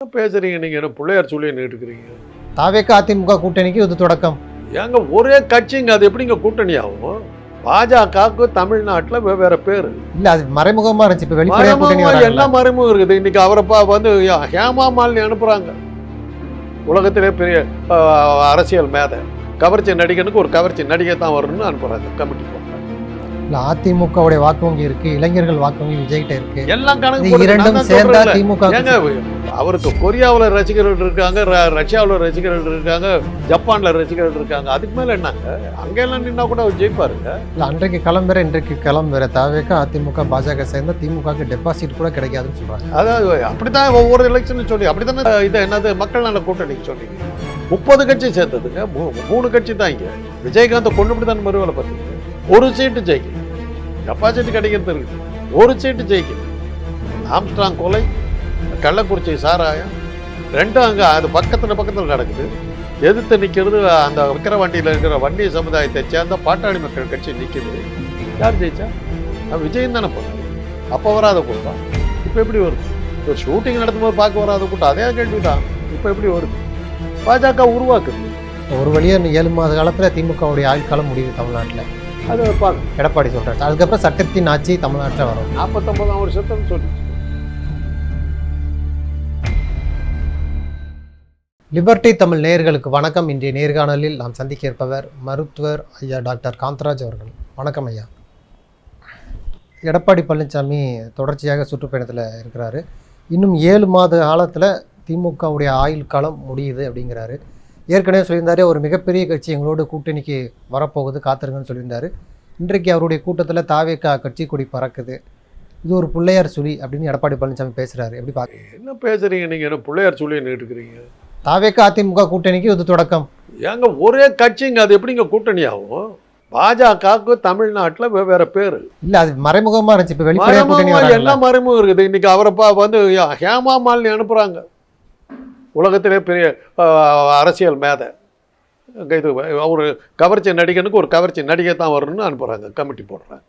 பேசுறீங்க நீங்க? என்ன பிள்ளையார் சொல்லி இருக்கிறீங்க தாவேக்க அதிமுக கூட்டணிக்கு இது தொடக்கம். ஏங்க ஒரே கட்சிங்க அது எப்படிங்க கூட்டணி ஆகும்? பாஜகவுக்கு தமிழ்நாட்டுல வெவ்வேறு பேர். இல்ல அது மறைமுகமா இருந்துச்சு. இப்ப வெளிப்படையா கூட்டணி வராங்கல்ல. மறைமுகம் இருக்குது. இன்னைக்கு அவரை பா- வந்து ஹேமா மாலினி அனுப்புறாங்க. உலகத்திலே பெரிய ஆஹ், அரசியல் மேதை. கவர்ச்சி நடிகனுக்கு ஒரு கவர்ச்சி நடிகை தான் வரணும்னு அனுப்புறாங்க. கமிட்டி போடுறாங்க இல்ல அதிமுகவுடைய வாக்கு வங்கி இருக்கு இளைஞர்கள் வாக்கு வங்கி விஜய்கிட்ட இருக்கு. எல்லாம் கணக்கு இரண்டும் தான் சேர்ந்தா. திமுக அவருக்கு கொரியாவில் ரசிகர்கள் இருக்காங்க ரஷ்யாவில் ரசிகர்கள் இருக்காங்க ஜப்பான்ல ரசிகர்கள் இருக்காங்க. அதுக்கு மேல என்னங்க? அங்கெல்லாம் நின்னா கூட அவர் ஜெயிப்பாருங்க. இல்ல அன்றைக்கு கிளம்புற இன்றைக்கு கிளம்புற தாவேக்க அதிமுக பாஜக சேர்ந்தா திமுகவுக்கு டெபாசிட் கூட கிடைக்காதுன்னு சொல்றாங்க. அதாவது அப்படித்தான் ஒவ்வொரு எலெக்ஷன் சொல்லி அப்படித்தானே இது என்னது மக்கள் நல கூட்டணிக்கு சொன்னீங்க முப்பது கட்சி சேர்த்ததுங்க மூணு கட்சி தான் இங்க. விஜயகாந்த் கொண்டு தான் மறுவேலை பார்த்தீங்க ஒரு சீட்டு ஜெயிக்கணும் கெப்பாசிட்டி கிடைக்கிறது இருக்கு. ஒரு சீட்டு ஜெயிக்கணும் ஆம்ஸ்ட்ராங் கொலை கள்ளக்குறிச்சி சாராயம் ரெண்டும் அங்கே அது பக்கத்தில் பக்கத்தில் நடக்குது. எதிர்த்து நிற்கிறது அந்த விக்கிரவாண்டியில இருக்கிற வண்டி சமுதாயத்தை சேர்ந்த பாட்டாளி மக்கள் கட்சி நிற்கிறது யார் ஜெயிச்சா? நான் விஜயம் தானே போனேன் அப்போ வராத கூட்டம். இப்போ எப்படி வருது? ஒரு ஷூட்டிங் நடத்தும்போது பார்க்க வராத கூட்டம். அதே கேள்விதான். இப்போ எப்படி வருது? பாஜக உருவாக்குது. ஒரு வழியாக ஏழு மாத காலத்தில் திமுகவுடைய ஆயுட்காலம் முடியுது தமிழ்நாட்டில். அது பார்க்க எடப்பாடி சொல்றாரு. அதுக்கப்புறம் சட்டத்தின் ஆட்சி தமிழ்நாட்டுல வரும். நாற்பத்தொன்பதாம் வருஷத்துன்னு சொல்லி லிபர்டி தமிழ் நேயர்களுக்கு வணக்கம். இன்றைய நேர்காணலில் நாம் சந்திக்க இருப்பவர் மருத்துவர் ஐயா டாக்டர் காந்தராஜ் அவர்கள். வணக்கம் ஐயா. எடப்பாடி பழனிசாமி தொடர்ச்சியாக சுற்றுப்பயணத்தில் இருக்கிறாரு. இன்னும் ஏழு மாத காலத்தில் திமுகவுடைய ஆயுள் காலம் முடியுது அப்படிங்கிறாரு. ஏற்கனவே சொல்லியிருந்தாரு ஒரு மிகப்பெரிய கட்சி எங்களோட கூட்டணிக்கு வரப்போகுது காத்திருங்கன்னு சொல்லியிருந்தாரு. இன்றைக்கு அவருடைய கூட்டத்தில் தாவேக்கா கட்சி கொடி பறக்குது. இது ஒரு பிள்ளையார் சுழி அப்படின்னு எடப்பாடி பழனிசாமி பேசுறாரு. எப்படி பார்க்க என்ன பேசுறீங்க நீங்க? என்ன பிள்ளையார் சொல்லி இருக்கிறீங்க? தாவேக்கா அதிமுக கூட்டணிக்கு இது தொடக்கம். ஏங்க ஒரே கட்சிங்க அது எப்படிங்க கூட்டணி ஆகும் பாஜகவுக்கு தமிழ்நாட்டுல வெவ்வேறு பேர். இல்ல அது மறைமுகமா இருந்துச்சு. இப்ப வெளிப்படையா கூட்டணி மறைமுகமா இருக்குது? இன்னைக்கு அவரை வந்து ஹேமா மாலினி அனுப்புறாங்க. உலகத்திலே பெரிய அரசியல் மேதை. இது ஒரு கவர்ச்சி நடிகனுக்கு ஒரு கவர்ச்சி நடிகை தான் வரணும்னு அனுப்புகிறாங்க கமிட்டி போடுறாங்க.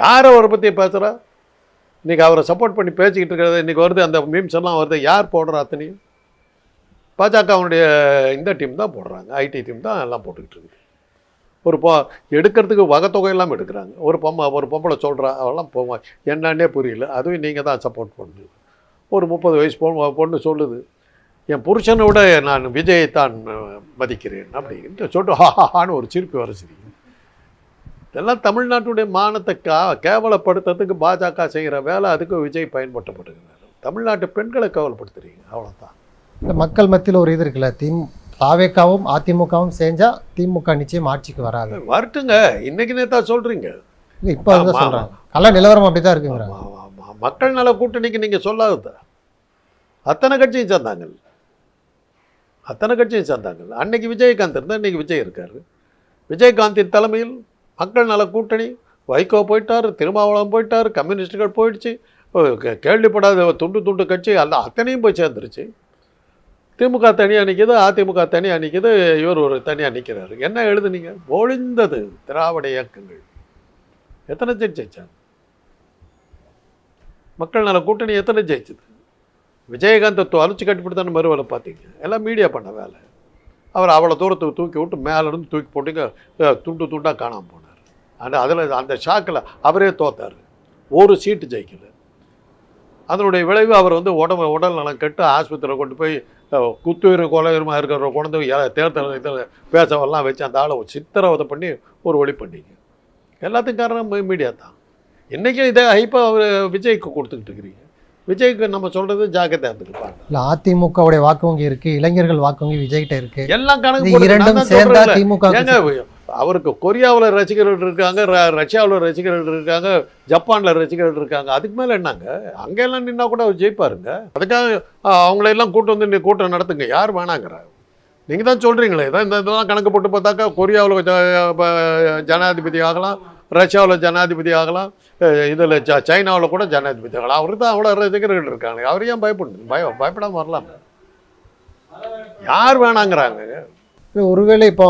யார் அவரை பற்றி பேசுகிறா இன்றைக்கி அவரை சப்போர்ட் பண்ணி பேசிக்கிட்டு இருக்கிறது இன்றைக்கி வருது அந்த மீம்ஸ் எல்லாம் வருது யார் போடுறா அத்தனையும்? பாஜகவுடைய இந்த டீம் தான் போடுறாங்க ஐடி டீம் தான் எல்லாம் போட்டுக்கிட்டு இருக்குது. ஒரு பொ எடுக்கிறதுக்கு வகைத்தொகை இல்லாமல் எடுக்கிறாங்க. ஒரு பொம்மை ஒரு பொம்பளை சொல்கிறா அவெல்லாம் போவாங்க என்னன்னே புரியல. அதுவும் நீங்கள் தான் சப்போர்ட் பண்ணுது ஒரு முப்பது வயசு பொண்ணு பொண்ணு சொல்லுது. என் புருஷனை விட நான் விஜயை தான் மதிக்கிறேன் அப்படின்ட்டு சொல்லிட்டு ஹா ஹா, ஹான்னு ஒரு சிரிப்பு வர சிரிக்கும். இதெல்லாம் தமிழ்நாட்டுடைய மானத்தை கா கேவலப்படுத்துறதுக்கு பாஜக செய்கிற வேலை அதுக்கு விஜய் பயன்படுத்தப்படுகிறார். தமிழ்நாட்டு பெண்களை கேவலப்படுத்துறீங்க அவ்வளோதான் இந்த மக்கள் மத்தியில் ஒரு இது இருக்குல்ல திம் தாவேக்காவும் அதிமுகவும் சேர்ந்தா திமுக நிச்சயம் ஆட்சிக்கு வராது. வரட்டுங்க இன்னைக்கு நேத்தா சொல்கிறீங்க இப்ப அதுதான் ஆமா, சொல்றாங்க கள்ள நிலவரம் அப்படிதான் இருக்குங்கிறாங்க. ஆமா, ஆமா. மக்கள் நல கூட்டணிக்கு நீங்க சொல்லாதத. அத்தனை கட்சியும் சேர்ந்தாங்க அத்தனை கட்சியும் சேர்ந்தாங்க அன்னைக்கு விஜயகாந்த் இருந்தால் இன்றைக்கி விஜய் இருக்கார். விஜயகாந்தின் தலைமையில் மக்கள் நல கூட்டணி வைகோ போயிட்டார் திருமாவளவன் போயிட்டார் கம்யூனிஸ்டுகள் போயிடுச்சு. கே- கேள்விப்படாத துண்டு துண்டு கட்சி அல்ல அத்தனையும் போய் சேர்ந்துருச்சு. திமுக தனியாக நிற்கிது அதிமுக தனியாக நிற்கிது இவர் ஒரு தனியாக நிற்கிறாரு என்ன எழுதுனீங்க? ஒழிந்தது திராவிட இயக்கங்கள். எத்தனை ஜெயிச்சாங்க மக்கள் நல கூட்டணி எத்தனை ஜெயிச்சது? விஜயகாந்தை தூ அழிச்சு கட்டிப்பிட்டு மறுவேலை பார்த்தீங்க. எல்லாம் மீடியா பண்ண வேலை. அவர் அவ்வளோ தூரத்துக்கு தூக்கி விட்டு மேலேருந்து தூக்கி போட்டுங்க துண்டு துண்டாக காணாமல் போனார். அந்த அதில் அந்த ஷாக்கில் அவரே தோத்தார். ஒரு சீட்டு ஜெயிக்கல. அதனுடைய விளைவு அவர் வந்து உடம்பு உடல் நலம் கெட்டு ஆஸ்பத்திரியில் கொண்டு போய் குத்துயிரும் குத்துயிர் கொலையுரமாக இருக்கிற கொண்டு தேர்தல் இதில் பேசவெல்லாம் வச்சு அந்த ஆளை சித்திரவதை பண்ணி ஒரு வழி பண்ணிங்க. எல்லாத்துக்கும் காரணம் மீடியா தான். இன்றைக்கும் இதே ஹைப்பாக அவர் விஜய்க்கு கொடுத்துக்கிட்டு இருக்கிறீங்க. விஜய்க்கு நம்ம சொல்கிறது ஜாக்கிரதையாக இருந்துருப்பாங்க இல்ல அதிமுகவுடைய வாக்கு வங்கி இருக்கு இளைஞர்கள் வாக்கு வங்கி விஜய்கிட்ட இருக்கு. எல்லாம் கணக்கு இரண்டும் சேர்ந்தா. திமுக அவருக்கு கொரியாவில் ரசிகர்கள் இருக்காங்க ரஷ்யாவில் ரசிகர்கள் இருக்காங்க ஜப்பானில் ரசிகர்கள் இருக்காங்க. அதுக்கு மேலே என்னங்க? அங்கெல்லாம் நின்னா கூட அவர் ஜெயிப்பாருங்க. அதுக்காக அஹ், அவங்களையெல்லாம் கூட்டம் வந்து கூட்டம் நடத்துங்க. யார் வேணாங்கிறா? நீங்கள் தான் சொல்கிறீங்களே இதான் இந்த இதெல்லாம் கணக்கு போட்டு பார்த்தாக்கா கொரியாவில் ஜனாதிபதி ஆகலாம் ரஷ்யாவில் ஜனாதிபதி ஆகலாம். இதில் சைனாவில் கூட ஜனாதிபதி ஆகலாம். அவருக்கு தான் அவ்வளோ ரசிகர்கள் இருக்காங்க. அவர் ஏன் பயப்படணும் பயம் பயப்படாமல் வரலாம்? யார் வேணாங்கிறாங்க? இல்ல, ஒருவேளை இப்போ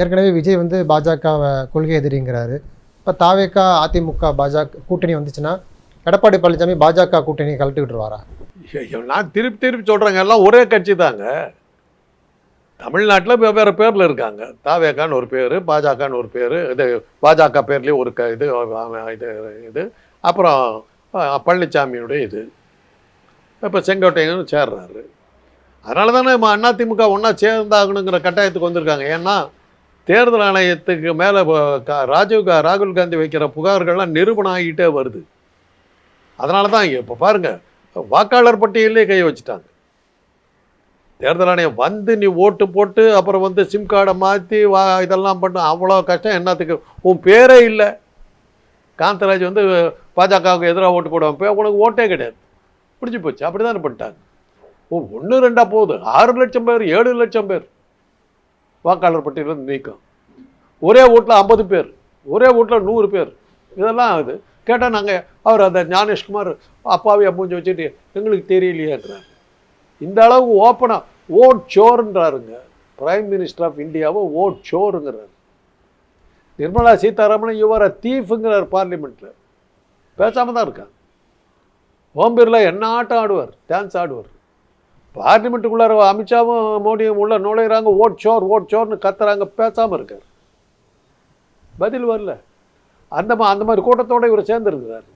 ஏற்கனவே விஜய் வந்து பாஜக கொள்கை எதிரிங்கிறாரு. இப்போ தாவேக்கா அதிமுக பாஜக கூட்டணி வந்துச்சுன்னா எடப்பாடி பழனிசாமி பாஜக கூட்டணியை கழட்டி விட்டுருவாரா? நான் திருப்பி திருப்பி சொல்கிறேங்க எல்லாம் ஒரே கட்சி தாங்க. தமிழ்நாட்டில் வெவ்வேறு பேரில் இருக்காங்க. தாவேக்கான்னு ஒரு பேர் பாஜகன்னு ஒரு பேர் இது பாஜக பேர்லேயும் ஒரு க இது இது இது. அப்புறம் பழனிசாமியுடைய இது. இப்போ செங்கோட்டையன் சேர்றாரு. அதனால தானே அண்ணா திமுக ஒன்றா சேர்ந்தாகணுங்கிற கட்டாயத்துக்கு வந்திருக்காங்க. ஏன்னா தேர்தல் ஆணையத்துக்கு மேலே ராஜீவ் கா ராகுல் காந்தி வைக்கிற புகார்கள்லாம் நிரூபணம் ஆகிட்டே வருது. அதனால தான் இப்போ பாருங்கள் வாக்காளர் பட்டியலே கை வச்சுட்டாங்க. தேர்தல் ஆணையம் வந்து நீ ஓட்டு போட்டு அப்புறம் வந்து சிம் கார்டை மாற்றி வா இதெல்லாம் பண்ண அவ்வளோ கஷ்டம். என்னத்துக்கு? உன் பேரே இல்லை. காந்தராஜ் வந்து பாஜகவுக்கு எதிராக ஓட்டு போடுவான் போய் உனக்கு ஓட்டே கிடையாது. பிடிச்சி போச்சு. அப்படி தானே பண்ணிட்டாங்க. ஓ ஒன்று ரெண்டாக போகுது. ஆறு லட்சம் பேர் ஏழு லட்சம் பேர் வாக்காளர் பட்டியலிருந்து நீக்கம். ஒரே ஓட்டில் ஐம்பது பேர். ஒரே ஓட்டில் நூறு பேர். இதெல்லாம் ஆகுது. கேட்டால் நாங்கள் அவர் அந்த ஞானேஷ்குமார் அப்பாவி மூஞ்சி வச்சுட்டு எங்களுக்கு தெரியலையேன்றார். இந்த அளவுக்கு ஓப்பனாக ஓட் சோர்ன்றாருங்க பிரைம் மினிஸ்டர் ஆஃப் இந்தியாவை ஓட் சோருங்கிறார் நிர்மலா சீதாராமன் யுவர் தீஃபுங்கிறார் பார்லிமெண்ட்டில் பேசாமல் தான் இருக்காங்க ஓம் பிர்லா என்ன ஆட்டம் ஆடுவார்? டான்ஸ் ஆடுவார். பார்லிமெண்ட்டுக்குள்ளார அமித்ஷாவும் மோடியும் உள்ள நுழையிறாங்க ஓட் சோர் ஓட் சோர்னு கத்துறாங்க. பேசாமல் இருக்கார். பதில் வரல. அந்த மா அந்த மாதிரி கூட்டத்தோட இவர் சேர்ந்துருக்கிறார்.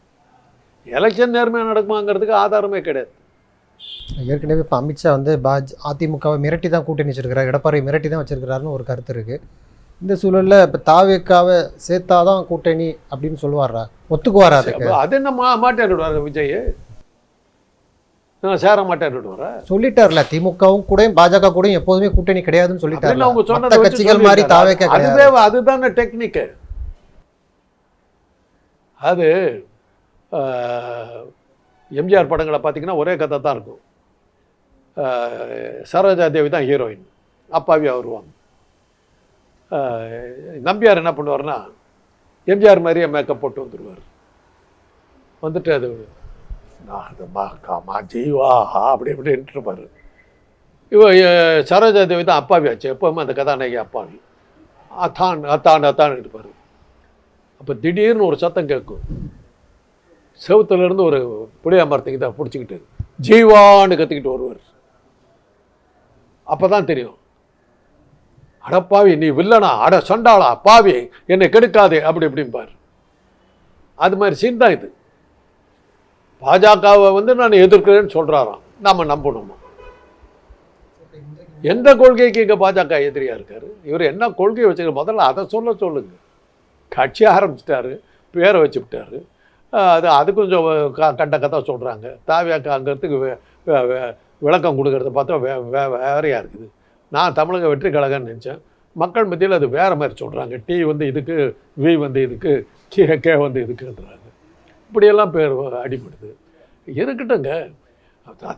எலெக்ஷன் நேர்மையாக நடக்குமாங்கிறதுக்கு ஆதாரமே கிடையாது. ஏற்கனவே இப்போ அமித்ஷா வந்து பாஜ் அதிமுகவை மிரட்டி தான் கூட்டணி வச்சிருக்கிறார் எடப்பாடி மிரட்டி தான் வச்சிருக்கிறாருன்னு ஒரு கருத்து இருக்கு. இந்த சூழல்ல இப்போ தாவேக்காவை சேர்த்தாதான் கூட்டணி அப்படின்னு சொல்லுவாரா? ஒத்துக்குவாரா அதுக்கு? அது என்ன மா மாட்டேன்னுடுவார் விஜய்? சேர மாட்டேன்னுடுவாரா சொல்லிட்டார்ல திமுகவும் கூட பாஜக கூட எப்போதுமே கூட்டணி கிடையாதுன்னு சொல்லிட்டாரு அவங்க வச்சு கட்சிகள் மாதிரி. தாவேக்கா அதுவே அதுதானே டெக்னிக்கு. அது எம்ஜிஆர் படங்களை பார்த்தீங்கன்னா ஒரே கதை தான் இருக்கும். சரோஜா தேவி தான் ஹீரோயின். அப்பாவியா வருவாங்க நம்பியார் என்ன பண்ணுவார்னா எம்ஜிஆர் மாதிரியே மேக்கப் போட்டு வந்துடுவார் வந்துட்டு அது நான் காமா ஜீவா அப்படி இப்படி இருப்பார் இவ சரோஜா தேவி தான் அப்பாவி ஆச்சு. எப்போவுமே அந்த கதாநாயகி அப்பாவி. அத்தான் அத்தான் அத்தான் இருப்பார். அப்போ திடீர்னு ஒரு சத்தம் கேட்கும். செவுத்துல இருந்து ஒரு புளியா மரத்தை தான் பிடிச்சிக்கிட்டு ஜீவான்னு கற்றுக்கிட்டு வருவார். அப்போ தான் தெரியும் அடப்பாவி நீ வில்லனா? அட சொண்டாளா? பாவி என்னை கெடுக்காதே அப்படி இப்படிம்பார். அது மாதிரி சீன் தான் இது. பாஜகவை வந்து நான் எதிர்க்கிறேன்னு சொல்கிறாராம் நாம் நம்பணுமா? எந்த கொள்கைக்கு இங்கே பாஜக எதிரியா இருக்கார்? இவர் என்ன கொள்கையை வச்சுக்க முதல்ல அதை சொல்ல சொல்லுங்கள் கட்சி ஆரம்பிச்சிட்டாரு பேரை வச்சுக்கிட்டாரு அது அது கொஞ்சம் க கண்ட கதை சொல்கிறாங்க தாவியாக்காங்கிறதுக்கு விளக்கம் கொடுக்கறத பார்த்தா வே வே வேறையாக இருக்குது. நான் தமிழக வெற்றி கழகம்னு நினச்சேன். மக்கள் மத்தியில் அது வேறு மாதிரி சொல்கிறாங்க டி வந்து இதுக்கு வி வந்து இதுக்கு கே கே வந்து இதுக்குன்றாங்க. இப்படியெல்லாம் பேர் அடிபடுது. இருக்கட்டுங்க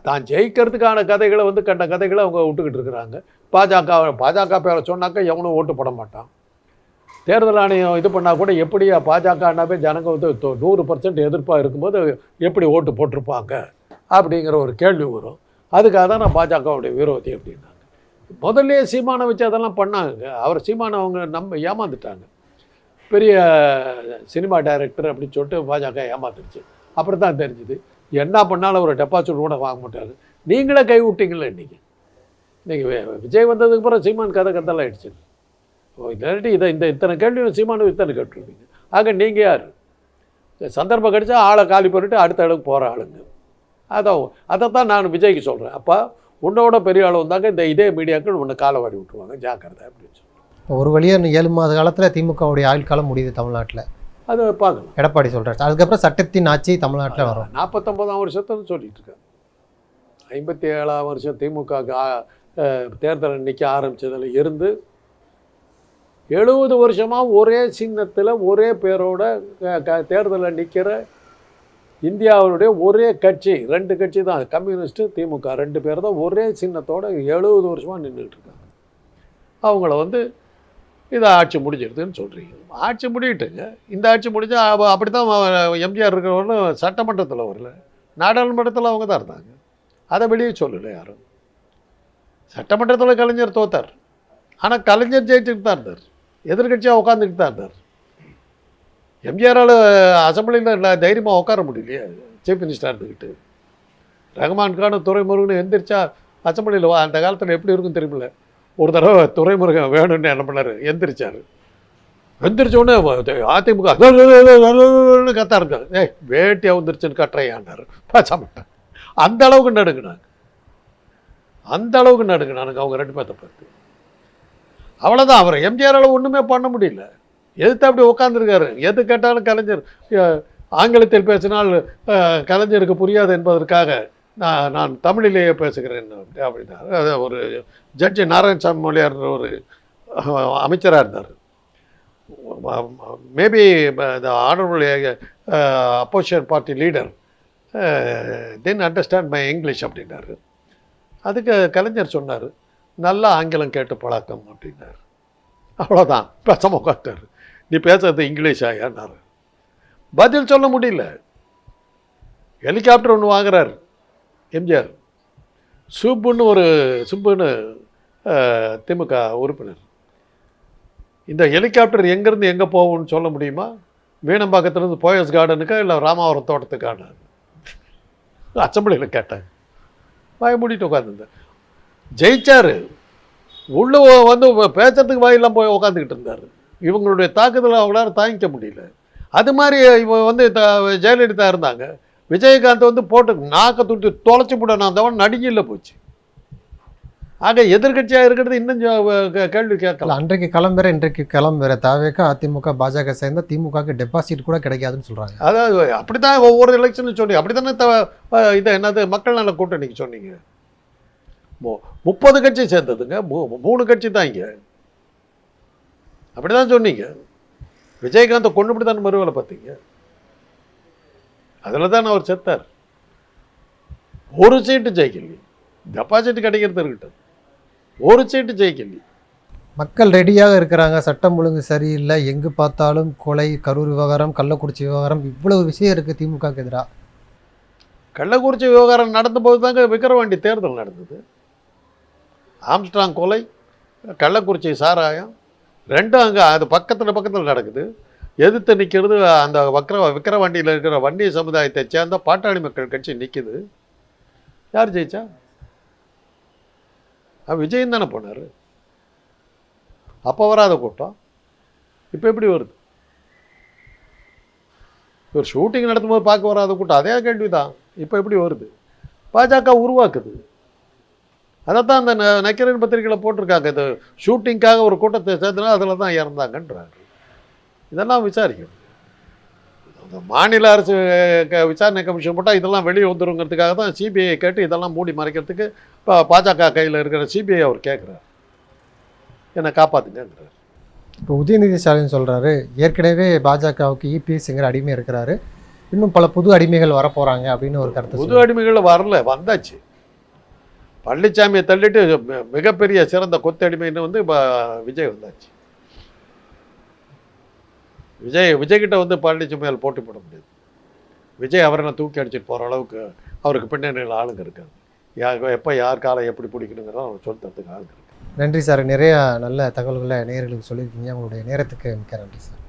தான் ஜெயிக்கிறதுக்கான கதைகளை வந்து கண்ட கதைகளை அவங்க விட்டுக்கிட்டு இருக்கிறாங்க. பாஜக பாஜக பேரை சொன்னாக்கா எவனும் ஓட்டு போட மாட்டான். தேர்தல் ஆணையம் இது பண்ணால் கூட எப்படி பாஜகனாவே ஜனங்க வந்து நூறு பர்சன்ட் எதிர்ப்பாக இருக்கும்போது எப்படி ஓட்டு போட்டிருப்பாங்க அப்படிங்கிற ஒரு கேள்வி வரும். அதுக்காக தான் நான் பாஜகவுடைய விரோதி அப்படின்னாங்க. முதல்ல சீமானை வச்சு அதெல்லாம் பண்ணாங்க. அவர் சீமானை அவங்க நம்ம ஏமாந்துட்டாங்க. பெரிய சினிமா டைரக்டர் அப்படின்னு சொல்லிட்டு பாஜக ஏமாந்துருச்சு. அப்புறம் தான் தெரிஞ்சுது. என்ன பண்ணாலும் ஒரு டெபாசிட் கூட வாங்க மாட்டார். நீங்களே கை விட்டீங்களே இன்றைக்கி இன்றைக்கி விஜய் வந்ததுக்கு அப்புறம் சீமான் கதை கதெல்லாம் ஆயிடுச்சு. இல்லாட்டி இதை இந்த இத்தனை கேள்வி சீமானு இத்தனை கேட்டுருப்பீங்க. ஆக நீங்கள் யார்? சந்தர்ப்பம் கிடைச்சா ஆளை காலி பண்ணிட்டு அடுத்த இடத்துக்கு போகிற ஆளுங்க. அதான் அதைத்தான் நான் விஜய்க்கு சொல்கிறேன் அப்போ உன்னோட பெரிய ஆள் வந்தாங்க இந்த இதே மீடியாக்கள் உன்னை காலை வாரி விட்டுருவாங்க. ஜாக்கிரதை அப்படின்னு சொல்லி ஒரு வழியா இன்னும் ஏழு மாத காலத்துல திமுகவுடைய ஆயுள் காலம் முடியுது தமிழ்நாட்டுல. அதை பார்க்கணும் எடப்பாடி சொல்றாரு. அதுக்கப்புறம் சட்டத்தின் ஆட்சி தமிழ்நாட்டுல வரும். நாற்பத்தொம்பதாம் வருஷத்துன்னு சொல்லிட்டு இருக்காங்க ஐம்பத்தி ஏழாம் வருஷம் திமுக தேர்தல் நிற்க ஆரம்பிச்சதுல இருந்து எழுபது வருஷமாக ஒரே சின்னத்தில் ஒரே பேரோட க- க- தேர்தலில் நிற்கிற இந்தியாவுடைய ஒரே கட்சி ரெண்டு கட்சி தான் கம்யூனிஸ்ட்டு திமுக ரெண்டு பேர் தான் ஒரே சின்னத்தோட எழுபது வருஷமாக நின்றுட்டு இருக்காங்க. அவங்கள வந்து இதை ஆட்சி முடிஞ்சிடுதுன்னு சொல்கிறீங்க ஆட்சி முடியட்டுங்க. இந்த ஆட்சி முடிஞ்சால் அவ- அப்படி தான் எம்ஜிஆர் இருக்கிறவங்களும் சட்டமன்றத்தில் வரல. நாடாளுமன்றத்தில் அவங்க தான் இருந்தாங்க. அதை வெளியே சொல்லலை யாரும். சட்டமன்றத்தில் கலைஞர் தோத்தார். ஆனால் கலைஞர் ஜெயிச்சுட்டு தான் இருந்தார். எதிர்கட்சியாக உட்காந்துக்கிட்டு தான் இருந்தார் எம்ஜிஆரால் அசம்பிளியில் தைரியமாக உட்கார முடியலையே சீஃப் மினிஸ்டராக இருந்துக்கிட்டு ரஹ்மான் துறைமுருகன் எந்திரிச்சா அசம்பிளியில் அந்த காலத்தில் எப்படி இருக்குன்னு தெரியல ஒரு தடவை துறைமுருகன் வேணும்னு என்ன பண்ணார் எந்திரிச்சார் எந்திரிச்ச உடனே அதிமுக கத்தா இருக்காங்க ஏய் வேட்டியாக வந்துருச்சுன்னு கட்டுறையாண்டார் பேசாமட்டான் அந்த அளவுக்கு நடுங்கினாங்க அந்த அளவுக்கு நடுங்கினானுங்க அவங்க ரெண்டு பேர்த்த பார்த்து அவ்வளோதான் அவர் எம்ஜிஆரால் ஒன்றுமே பண்ண முடியல. எதுக்கு அப்படி உட்காந்துருக்காரு எது கேட்டாலும் கலைஞர் ஆங்கிலத்தில் பேசினால் கலைஞருக்கு புரியாது என்பதற்காக நான் நான் தமிழிலேயே பேசுகிறேன் அப்படின்னாரு. அது ஒரு ஜட்ஜி நாராயணசாமி மொழியார் ஒரு அமைச்சராக இருந்தார். Maybe the honourable opposition party leader then understand my English அப்படின்னாரு. அதுக்கு கலைஞர் சொன்னார் நல்லா ஆங்கிலம் கேட்டு பழக்கம் அப்படின்னாரு. அவ்வளோதான் பேசாம உட்காந்துட்டார் நீ பேசுறது இங்கிலீஷ் ஆயான்னாரு பதில் சொல்ல முடியல. ஹெலிகாப்டர் ஒன்று வாங்குறாரு. எம்ஜிஆர். சுப்புன்னு ஒரு சுப்புன்னு திமுக உறுப்பினர். இந்த ஹெலிகாப்டர் எங்கேருந்து எங்கே போகும்னு சொல்ல முடியுமா? மீனம்பாக்கத்துலேருந்து போயஸ் கார்டனுக்கா இல்லை ராமாவரம் தோட்டத்துக்கான அசம்பிளியில் கேட்டேன். வாய மூடிட்டு உட்காந்துருந்தேன் ஜெயிச்சாரு. உள்ள வந்து பேசுறதுக்கு வாயெல்லாம் போய் உட்காந்துக்கிட்டு இருந்தார். இவங்களுடைய தாக்குதலை அவங்களால தாங்கிக்க முடியல. அது மாதிரி இவ வந்து த- ஜெயலலிதா இருந்தாங்க. விஜயகாந்த் வந்து போட்டு நாக்க துட்டி தொலைச்சி போட நான் தவன் நடிகையில் போச்சு. ஆக எதிர்க்கட்சியாக இருக்கிறது இன்னும் கேள்வி இல்ல, கேட்கலாம் அன்றைக்கு கிளம்புற இன்றைக்கு கிளம்புற தாவேக்கா அதிமுக பாஜக சேர்ந்தா திமுகக்கு டெபாசிட் கூட கிடைக்காதுன்னு சொல்றாங்க. அதாவது அப்படி தான் ஒவ்வொரு எலெக்ஷனும் சொன்னீங்க. அப்படி தானே த இது என்னது மக்கள் நல கூட்டணிக்கு சொன்னீங்க. முப்பது கட்சி சேர்ந்ததுங்க. மூணு கட்சி தான் இங்கே. அப்படி தான் சொன்னீங்க. விஜயகாந்தை கொண்டுபிடி தான் மறுவேலை பார்த்தீங்க. அதில் தான் அவர் செத்தார். ஒரு சீட்டு ஜெயிக்கலி டெபாசிட் கிடைக்கிறது இருக்கட்டும். ஒரு சீட்டு ஜெயிக்கலி மக்கள் ரெடியாக இருக்கிறாங்க. சட்டம் ஒழுங்கு சரியில்லை. எங்கு பார்த்தாலும் கொலை கரூர் விவகாரம் கள்ளக்குறிச்சி விவகாரம் இவ்வளவு விஷயம் இருக்கு திமுகக்கு எதிராக கள்ளக்குறிச்சி விவகாரம் நடந்தபோது தாங்க விக்கிரவாண்டி தேர்தல் நடந்தது. ஆம்ஸ்ட்ராங் கொலை கள்ளக்குறிச்சி சாராயம் ரெண்டும் அங்கே அது பக்கத்தில் பக்கத்தில் நடக்குது. எதிர்த்து நிற்கிறது அந்த வக்கர விக்கிரவாண்டியில் இருக்கிற வன்னிய சமுதாயத்தை சேர்ந்த பாட்டாளி மக்கள் கட்சி நிற்கிது யார் ஜெயிச்சா? விஜயன் தானே போனார். அப்போ வராத கூட்டம். இப்போ எப்படி வருது? ஒரு ஷூட்டிங் நடத்தும்போது பார்க்க வராத கூட்டம். அதே கேள்வி தான் இப்போ எப்படி வருது? பாஜக உருவாக்குது. அதைத்தான் அந்த ந- நக்கீரன் பத்திரிகையில் போட்டிருக்காங்க. இது ஷூட்டிங்காக ஒரு கூட்டத்தை சேர்த்துனா அதில் தான் இறந்தாங்கன்றாங்க இதெல்லாம் விசாரிக்கணும். அந்த மாநில அரசு விசாரணை கமிஷன் போட்டால் இதெல்லாம் வெளியே வந்துருங்கிறதுக்காக தான் சிபிஐ கேட்டு இதெல்லாம் மூடி மறைக்கிறதுக்கு இப்போ பாஜக கையில் இருக்கிற சிபிஐ அவர் கேட்குறாரு என்னை காப்பாற்றுங்கிறார் இப்போ உதயநிதி ஸ்டாலின் சொல்றாரு ஏற்கனவே பாஜகவுக்கு இபிஎஸ்ங்கிற அடிமை இருக்கிறாரு. இன்னும் பல புது அடிமைகள் வரப்போறாங்க அப்படின்னு ஒரு கருத்து புது அடிமைகள் வரல வந்தாச்சு. பழனிசாமியை தள்ளிட்டு மிகப்பெரிய சிறந்த கொத்தடிமைன்னு வந்து இப்போ விஜய் வந்தாச்சு. விஜய் விஜய்கிட்ட வந்து பழனிசாமியால் போட்டி போட முடியாது. விஜய் அவரை தூக்கி அடிச்சிட்டு போகிற அளவுக்கு அவருக்கு பின்னணியில் ஆளுங்க இருக்காங்க. யார் எப்போ யார் காலை எப்படி பிடிக்கணுங்கிறத அவர் சொல்றதுக்கு ஆளுங்க இருக்கு. நன்றி சார். நிறையா நல்ல தகவல்களை நேர்களுக்கு சொல்லியிருக்கீங்க. உங்களுடைய நேரத்துக்கு மிக்க நன்றி சார்.